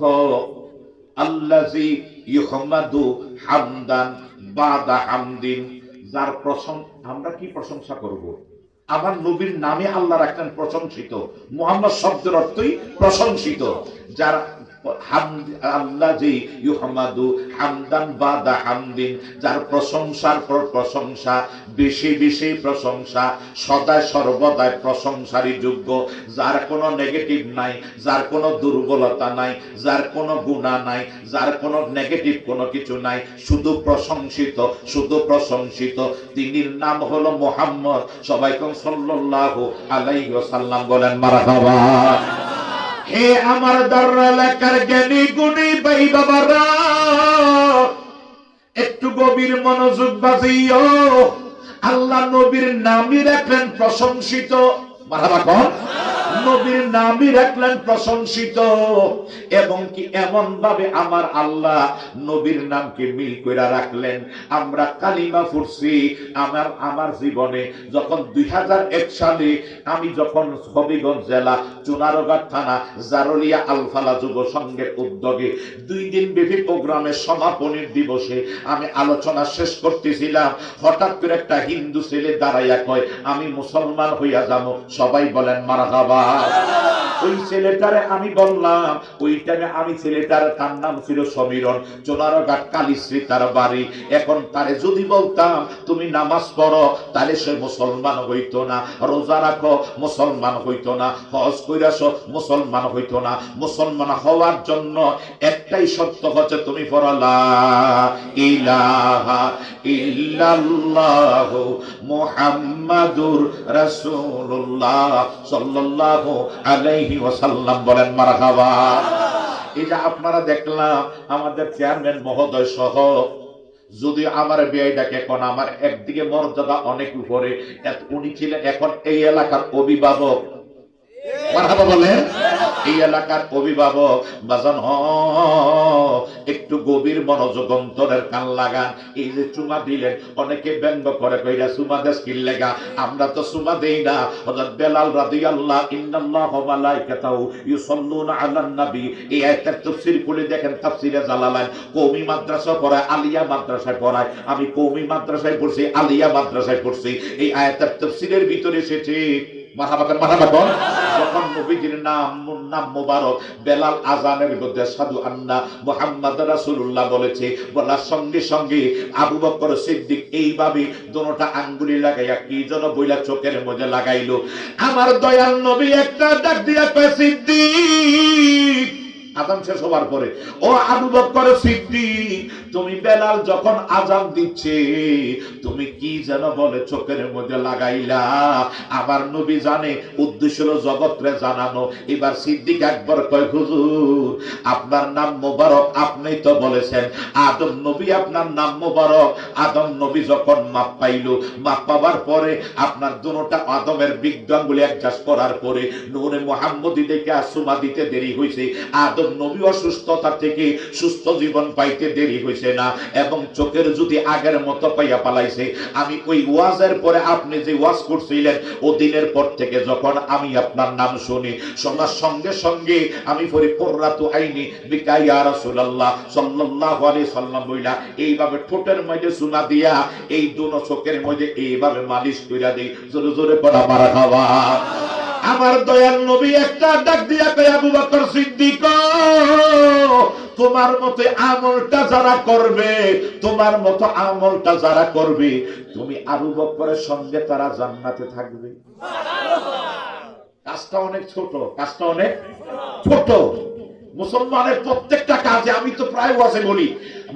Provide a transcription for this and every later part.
অর্থ আল্লাজি ইহমাদু হামদান বাদা হামদিন। যার প্রশংসা আমরা কি প্রশংসা করব? আমার নবীর নামে আল্লাহ রাখলেন প্রশংসিত। মোহাম্মদ শব্দের অর্থই প্রশংসিত। যার যার প্রশংসার পর প্রশংসা, বেশি বেশি প্রশংসা, সদায় সর্বদাই প্রশংসারই যোগ্য। যার কোনো নেগেটিভ নাই, যার কোনো দুর্বলতা নাই, যার কোনো গুণা নাই, যার কোনো নেগেটিভ কোনো কিছু নাই, শুধু প্রশংসিত শুধু প্রশংসিত। তিনির নাম হলো মোহাম্মদ। সবাই কোন সাল্লাল্লাহু আলাইহি ওয়াসাল্লাম বলেন মারহাবা হে আমার দর এলাকার জ্ঞানী গুণী ভাই বাবারা, একটু গভীর মনোযোগ বাজিও। আল্লাহ নবীর নামই রাখলেন প্রশংসিত। মারহাবা কন? নবীর নামই রাখলেন প্রশংসিত। এবং কি এমন ভাবে আমার আল্লাহ নবীর নামকে মিল করে রাখলেন? আমরা কালিমা ফুরছি আমার আমার জীবনে যখন দুই সালে আমি যখন হবিগঞ্জ জেলা চুনারগাঁ থানা জারলিয়া আলফালা যুব সংঘের উদ্যোগে দুই দিন ব্যাপী প্রোগ্রামের সমাপনীর দিবসে আমি আলোচনা শেষ করতেছিলাম, হঠাৎ করে একটা হিন্দু ছেলে দাঁড়াইয়া কয়, আমি মুসলমান হইয়া যাব। সবাই বলেন মারহাবা ওই ছেলেটারে আমি বললাম, ওই টাইমে আমি ছেলেটার, তার নাম ছিল কালীশ্রী তার বাড়ি। এখন তারে যদি বলতাম, তুমি নামাজ পড়ো, তাহলে সে মুসলমান হইতো না। রোজা রাখো, মুসলমান হইতো না। হজ কইরাস মুসলমান হইতো না। মুসলমান হওয়ার জন্য একটাই শর্ত হচ্ছে তুমি পড়লা। ইলাহা ইল্লাল্লাহু মুহাম্মাদুর রাসূলুল্লাহ সাল্লাল্লাহু আলাইহি ওয়াসাল্লাম বলেন, মারহাবা। এই যে আপনারা দেখলাম, আমাদের চেয়ারম্যান মহোদয় সহ, যদি আমার বিয়েটাকে এখন আমার একদিকে মর্যাদা অনেক উপরে উনি ছিলেন এখন এই এলাকার অভিভাবক। মারহাবা বলেন। এই এলাকার অভিভাবক, বাজান একটু গভীর মনোযোগ অন্তরের কান লাগান। এই যে চুমা দিলেন, অনেকে ব্যঙ্গ করে কইরা চুমা দেশ কি লেগা। আমরা তো চুমা দেই না। হযরত বেলাল রাদিয়াল্লাহ ইন্নাল্লাহ আলান এই খুলে দেখেন, তাফসীরে জালালাইন, কওমি মাদ্রাসা পড়ায়, আলিয়া মাদ্রাসায় পড়ায়। আমি কওমি মাদ্রাসায় পড়ছি, আলিয়া মাদ্রাসায় পড়ছি। এই আয়াতের তাফসীরের ভিতরে এসেছে যখন নবীজির নাম নাম বেলাল আজানের মধ্যে সাধু আন্না বলেছে, বলার সঙ্গে সঙ্গে আবু বকর সিদ্দিক এইভাবে দোনোটা আঙ্গুলি লাগাইয়া কি যেন বইলা চোখের মধ্যে লাগাইলো, আমার দয়াল নবী একটা ডাক দিয়া সিদ্দিক আজান শেষ হবার পরে, ও আবু বকর সিদ্দিক, তুমি বেলাল যখন আজান দিচ্ছে, তুমি কি যেন বলে চোখের মধ্যে লাগাইলা? আমার নবী জানে, উদ্দেশ্য হলো জগৎরে জানানো। এবার সিদ্দিক একবার কয়, হুজুর, আপনার নাম মোবারক আপনি তো বলেছেন। আদম নবী আপনার নাম মোবারক। আদম নবী যখন মাপ পাইল, মাপ পাবার পরে আপনার দুটা আদমের বিজ্ঞানগুলি অ্যাডজাস্ট করার পরে, নূরে মোহাম্মদী দেখে সুমা দিতে দেরি হয়েছে আদম নবী অসুস্থতা থেকে সুস্থ জীবন পাইতে দেরি হয়েছে না, এবং চোখের যদি আগের মতো পাইয়া পালাইছে, আমি ওই ওয়াজের পরে আপনি যে ওয়াজ করছিলেন, ও দিনের পর থেকে যখন আমি আপনার নাম শুনি, শোনার সঙ্গে সঙ্গে আমি পড়ি, কোররাতু আইনি বিকাইয়া রাসূলুল্লাহ সাল্লাল্লাহু আলাইহি সাল্লাম বইলা, এইভাবে ঠোঁটের মধ্যে সুনা দিয়া, এই দুনো চোখের মধ্যে এইভাবে মালিশ কইরা দেই, জোরে জোরে পড়া মারা খাওয়া। আমার দয়াল নবী একটা ডাক দিয়া কয় আবু বকর সিদ্দিক তোমার মতে আমলটা যারা করবে তোমার মতো আমলটা যারা করবে তুমি আবু বকরের সঙ্গে তারা জান্নাতে থাকবে। কাজটা অনেক ছোট কাজটা অনেক ছোট। মুসলমানের প্রত্যেকটা কাজে আমি তো প্রায় ওয়াজে বলি,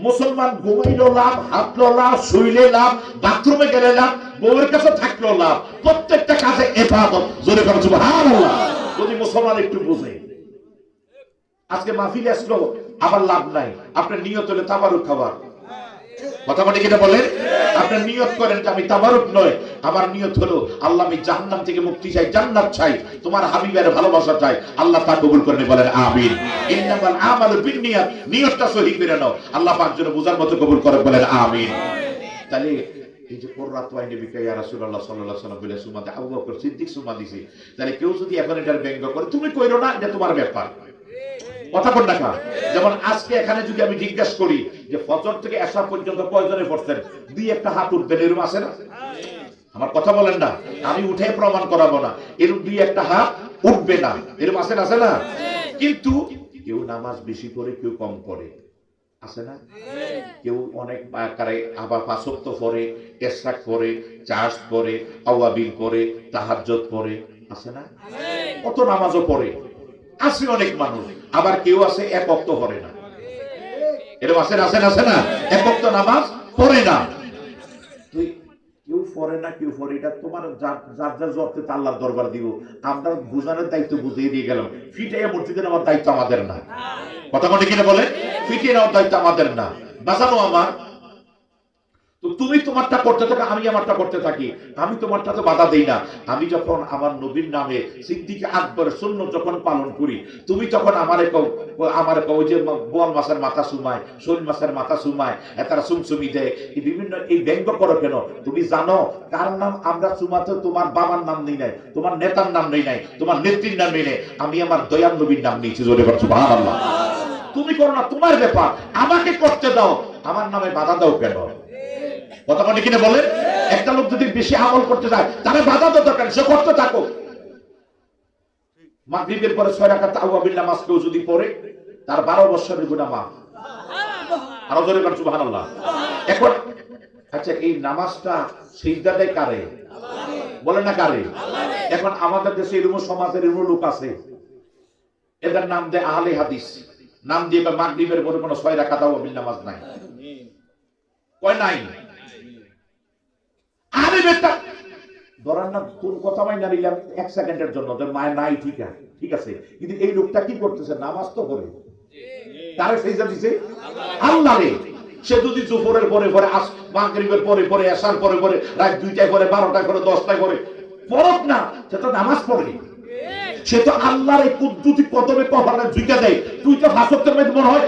মুসলমান ঘুমাইলো লাভ, হাঁটলো লাভ, শুইলে লাভ, বাথরুমে গেলে লাভ, বউয়ের কাছে থাকল লাভ, প্রত্যেকটা কাজে এফাদত জোরে করে সুবহানাল্লাহ। যদি মুসলমান একটু বুঝে, আজকে মাহফিলে আসলো, আবার লাভ নাই, আপনার নিয়ত হলে তাবারুক খাবার মানে কিনা বলেন আপনার নিয়ত করেন যে আমি তাবারুক নয়, আমার নিয়ত হলো আল্লাহ আমি জাহান্নাম থেকে মুক্তি চাই, জান্নাত চাই, তোমার হাবিবের ভালোবাসা চাই, আল্লাহ তা কবুল করে বলেন, আমিন। ইন্নামাল আমালু বিন্নিয়াত, নিয়তটা সহি করে নাও। আল্লাহ পাক যেন বুঝার মতো কবুল করে বলেন, আমিন। তাহলে এই যে কোররাত ওয়াইনে বিকা ইয়া রাসূলুল্লাহ সাল্লাল্লাহু আলাইহি ওয়াসাল্লাম বলে, সুমা আবু বকর সিদ্দিক, সুমা দিছে। তাহলে কেউ যদি এখন এটার ব্যঙ্গ করে, তুমি কইরো না, এটা তোমার ব্যাপার। কথা বল না যেমন আজকে এখানে যদি আমি জিজ্ঞাসা করি যে ফজর থেকে এসা পর্যন্ত কয়জনে পড়ছেন? দুই একটা হাত উঠবেন এরকম আছে না? আমার কথা বলেন না। আমি উঠে প্রমাণ করাবো না। এরকম দুই একটা হাত উঠবে না। এরকম আছে না আছে না? কিন্তু কেউ নামাজ বেশি করে কেউ কম করে আছে না? কেউ অনেক আকারে আবার পাঁচক্ত পরে এসরাক করে চাষ করে আওয়াবিল করে তাহাজ্জত করে আছে না? কত নামাজও পড়ে। আছে অনেক মানুষ, আবার কেউ আছে এক পড়ে না। এরকম আছে না আছে না এক নামাজ পড়ে না। কেউ না, কেউ এটা তোমার যার যার দরবার দিব। আমরা বুঝানোর দায়িত্ব বুঝিয়ে দিয়ে গেলাম। ফিটাইয়া মসজিদে দায়িত্ব আমাদের না। কথা মনে কিনা বলে? ফিটিয়ে নেওয়ার দায়িত্ব আমাদের না। বাঁচানো আমার। তুমি তোমারটা করতে থাকো, আমি আমারটা করতে থাকি। আমি তোমারটা তো বাধা দেই না। আমি যখন আমার নবীর নামে সিদ্দিকে আকবর শূন্য যখন পালন করি, তুমি তখন আমারে কও, আমার কও যে বোয়াল মাছের মাথা সুমায়, শোল মাছের মাথা সুমায় তারা সুমসুমি দেয় এই বিভিন্ন, এই ব্যঙ্গ করো কেন? তুমি জানো কার নাম? আমরা সুমাতে তোমার বাবার নাম নেই নাই, তোমার নেতার নাম নেই নাই, তোমার নেত্রীর নাম নেই নাই। আমি আমার দয়াল নবীর নাম নিয়েছি, জোরে করছ ভালো তুমি করো না, তোমার ব্যাপার, আমাকে করতে দাও। আমার নামে বাধা দাও কেন? কথা বলে কিনা বলেন একটা লোক যদি বেশি আমল করতে চায়, তাহলে বাধা তো দরকার, সে করতে থাকো মাগরিবের পরে ছয় রাখা তাওয়াবিল নামাজ কেউ যদি পড়ে, তার বারো বছরের গুণা মাফ। আরও জোরে এখন আচ্ছা এই নামাজটা সিজদা দেয় কারে? বলে না কারে? এখন আমাদের দেশে এরকম সমাজের এরকম লোক আছে। এদের নাম দেয় আহলে হাদিস। নাম দিয়ে মাগরিবের পরে কোনো ছয় রাখা তাওয়াবিল নামাজ নাই। কয় নাই? আরে বেটা। ধরার না কোন কথা মাই না নিলাম এক সেকেন্ডের জন্য মায় নাই ঠিক আছে ঠিক আছে। কিন্তু এই লোকটা কি করতেছে? নামাজ তো দিছে? সে যদি পরে পরে, আস মাগরিবের পরে পরে, আসার পরে পরে, রাত দুইটায় করে, বারোটায় করে, দশটায় করে, পড়ক না, সে তো নামাজ পড়ে। সে তো আল্লাহর এই কুদ্দুতি কদমে কপালে ঝুঁকে দেয়। তুই তো মধ্যে মনে হয়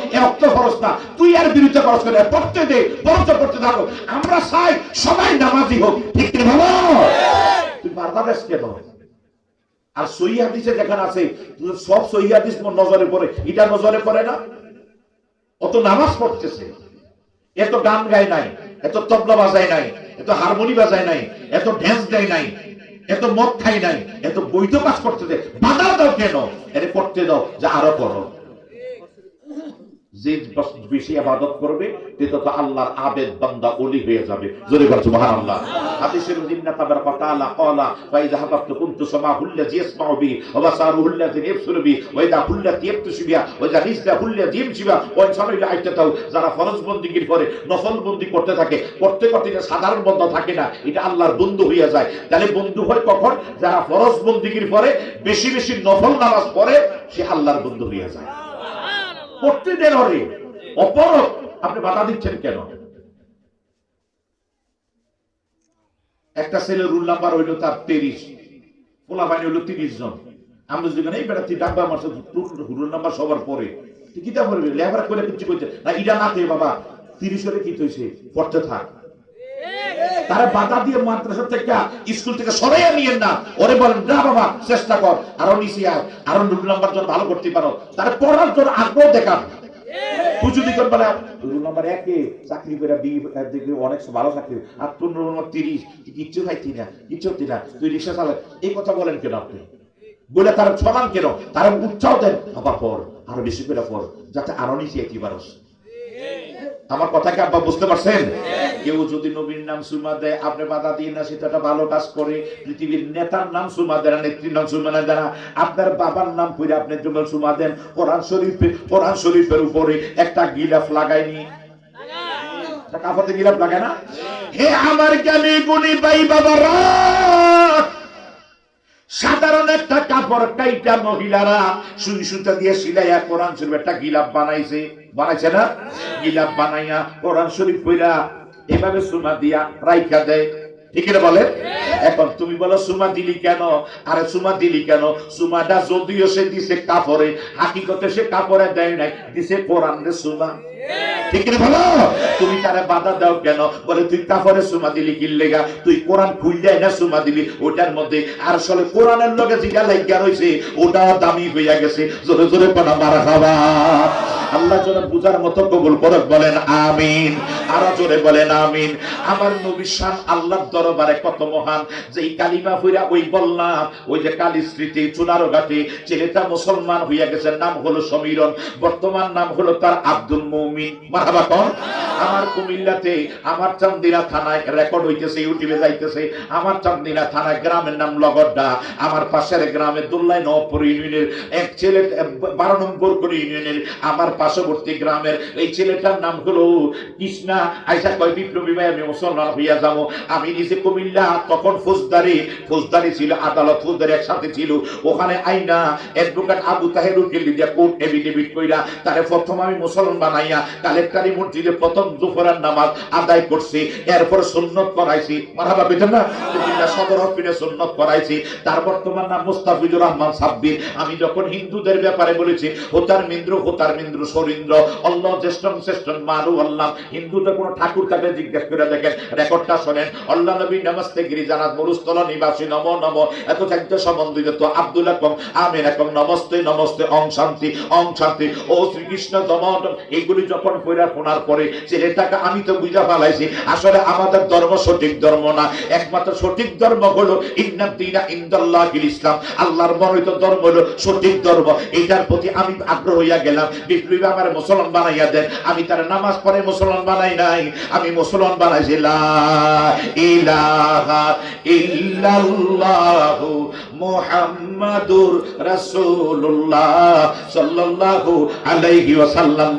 খরচ না। তুই আর বিরুদ্ধে খরচ করে পড়তে দে বরঞ্চ পড়তে থাকো। আমরা চাই সবাই নামাজি হোক ঠিক কি ভালো তুই বাংলাদেশ কেন আর সহি হাদিসে যেখানে আছে, সব সহি হাদিস নজরে পড়ে। এটা নজরে পড়ে না? অত নামাজ পড়তেছে। এত গান গায় নাই এত তবলা বাজায় নাই এত হারমোনি বাজায় নাই এত ড্যান্স দেয় নাই এত মদ খাই নাই এত বৈধ কাজ করতে দে বাধা দাও কেন? এটা করতে দাও, যে আরও করো যে বেশি আবাদত করবে সে তত আল্লাহর আবেদ বান্দা ওলি হয়ে যাবে। জোরে বলছো সুবহানাল্লাহ। হাদিসের জিন্না তাবারাকা ওয়া তাআলা ক্বালা ওয়া ইযা হাবাবতু কুনতু সামাহুল্লাযী ইয়াসমাউ বি ওয়া বাসারুহুল্লাযী ইয়াবসুরু বি ওয়া ইযা হুল্লাতী ইয়াবতাশু বিহা, ওয়া ইযা রিজলাহুল্লাযী ইয়ামশি বিহা ওয়া ইনসানু ইলা আইতাতাহু যারা ফরজ বন্দিগির পরে নফল বন্দি করতে থাকে, করতে করতে এটা সাধারণ বন্ধ থাকে না, এটা আল্লাহর বন্ধু হইয়া যায়। তাহলে বন্ধু হয় কখন? যারা ফরজ বন্দিগির পরে, বেশি বেশি নফল নামাজ পড়ে, সে আল্লাহর বন্ধু হইয়া যায়। অপরক আপনি বাধা দিচ্ছেন কেন? একটা ছেলের রুল নাম্বার হইল তার তিরিশ পোলা বাহিনী হইল তিরিশ জন। আমরা যদি এই ডাকবা আমার রুল নাম্বার সবার পরে। তুই কিতা করবি? লেবার করে কিছু করছে। না, ইটা না বাবা তিরিশ হলে কি হয়েছে পড়তে থাক। তারা বাধা দিয়ে মাদ্রাসা থেকে স্কুল থেকে সরাইয়া নিয়েন না। ওরে বলেন, না বাবা, চেষ্টা কর। আরও নিচে আয়, আরও রুল নাম্বার জন্য ভালো করতে পারো। তারা পড়ার জন্য আগ্রহ দেখান। রুল নাম্বার একে চাকরি করে বি অনেক ভালো চাকরি। আর তোর রুল নাম্বার তিরিশ কিচ্ছু খাইতি না, কিচ্ছু হতি না। তুই রিক্সা চালা এই কথা বলেন কেন আপনি? বলে তারা কেন? তারা উৎসাহ দেন। আবার পর আরও বেশি করে পর যাতে আরও নিচে একই পারস। আমার কথা কি আব্বা বুঝতে পারছেন? কেউ যদি নবীর নাম সুমা দেয়, আপনি বাধা দিয়ে না সেটা ভালো কাজ করে। পৃথিবীর নেতার নাম সুমা দেন নেত্রীর নাম সুমা না। আপনার বাবার নাম করে আপনি জন্য সুমা দেন, কোরআন শরীফে কোরআন শরীফের উপরে একটা গিলাফ একটা কাপড়ে গিলাফ লাগায় না? হে আমার জ্ঞানী গুণী ভাই বাবারা! সাধারণ একটা কাপড় কাইটা মহিলারা সুই সুতা দিয়ে সিলাইয়া কোরআন শরীফ একটা গিলাপ বানাইছে। বানাইছে না? গিলাপ বানাইয়া কোরআন শরীফ কইরা এভাবে সুমা দিয়া রাইখা দেয়। ঠিক বলেন? এখন তুমি বলো, সুমা দিলি কেন? আরে সুমা দিলি কেন? সুমাটা যদিও সে দিছে কাপড়ে, হাকিকতে সে কাপড়ে দেয় নাই, দিছে কোরআন সুমা। ঠিক বলো? তুমি তারে বাধা দাও কেন? বলে, তুই কাপড়ে সুমা দিলি কিল্লেগা তুই কোরআন খুললে না সুমা দিলি? ওটার মধ্যে আর আসলে কোরআনের লগে যেটা লাগিয়া রয়েছে ওটা দামি হইয়া গেছে। জোরে জোরে, পানা মারা খাবা আল্লাহ যেন বুঝার মতো কবুল করে বলেন আমিন। আরও জোরে বলেন আমিন। আমার নবী শান আল্লাহর দরবারে কত মহান। যে এই কালিমা হইরা ওই বললাম, ওই যে কালী স্মৃতি, চুনারো ঘাটে, ছেলেটা মুসলমান হইয়া গেছে, নাম হলো সমীরন বর্তমান নাম হলো তার আব্দুল মৌমিন। মারাবা কন? আমার কুমিল্লাতে, আমার চান্দিনা থানায় রেকর্ড হইতেছে, ইউটিউবে যাইতেছে। আমার চান্দিনা থানায় গ্রামের নাম লগড্ডা। আমার পাশের গ্রামে দুল্লাই নবপুর ইউনিয়নের এক ছেলে, বারো নম্বর করে ইউনিয়নের আমার পার্শ্ববর্তী গ্রামের এই ছেলেটার নাম হলো কৃষ্ণা। আইসা কয়, বিপ্লবী ভাই, আমি মুসলমান হইয়া যাব। আমি নিজে কুমিল্লা, তখন ফৌজদারি। ফৌজদারি ছিল, আদালত ফৌজদারি একসাথে ছিল। ওখানে আইনা অ্যাডভোকেট আবু তাহের উকিল দিয়া কোর্ট এফিডেভিট কইরা, তারে প্রথম আমি মুসলমান বানাইয়া কালেক্টারি মসজিদে প্রথম দুপুরের নামাজ আদায় করছি, এরপর সুন্নত করাইছি। মারাবা বেটেন না? কুমিল্লা সদর হসপিটালে সুন্নত করাইছি। তার বর্তমান নাম মুস্তাফিজুর রহমান সাব্বির। আমি যখন হিন্দুদের ব্যাপারে বলেছি, হোতার মিন্দ্র হোতার মিন্দ্র, সরিন্দ্র, অল্লাহ জ্যেষ্ঠম শ্রেষ্ঠম মারু আল্লাহ। হিন্দুদের কোন ঠাকুর কাকে জিজ্ঞেস করে দেখেন, রেকর্ডটা শোনেন। আল্লাহ নবী, নমস্তে গিরিজানাথ, মরুস্থল নিবাসী, নম নম। এত খাদ্য সম্বন্ধিত তো আব্দুল আকম আমিন একম নমস্তে নমস্তে অং শান্তি অং শান্তি। ও শ্রীকৃষ্ণ, দমন। এইগুলি যখন কইরা শোনার পরে ছেলেটাকে আমি তো বুঝা ফেলাইছি। আসলে আমাদের ধর্ম সঠিক ধর্ম না। একমাত্র সঠিক ধর্ম হলো ইন্নাদ্দিনা ইন্দাল্লাহিল ইসলাম। আল্লাহর মনোনীত ধর্ম হলো সঠিক ধর্ম। এইটার প্রতি আমি আগ্রহ হইয়া গেলাম। বিপ্লবী আমার মুসলমান বানাইয়া দেন। আমি তার নামাজ পড়ে মুসলমান বানাই নাই। আমি মুসলমান বানাইছি, লা ইলাহা ইল্লাল্লাহু মুহাম্মাদুর রাসূলুল্লাহ আলাইহি ওয়াসাল্লাম।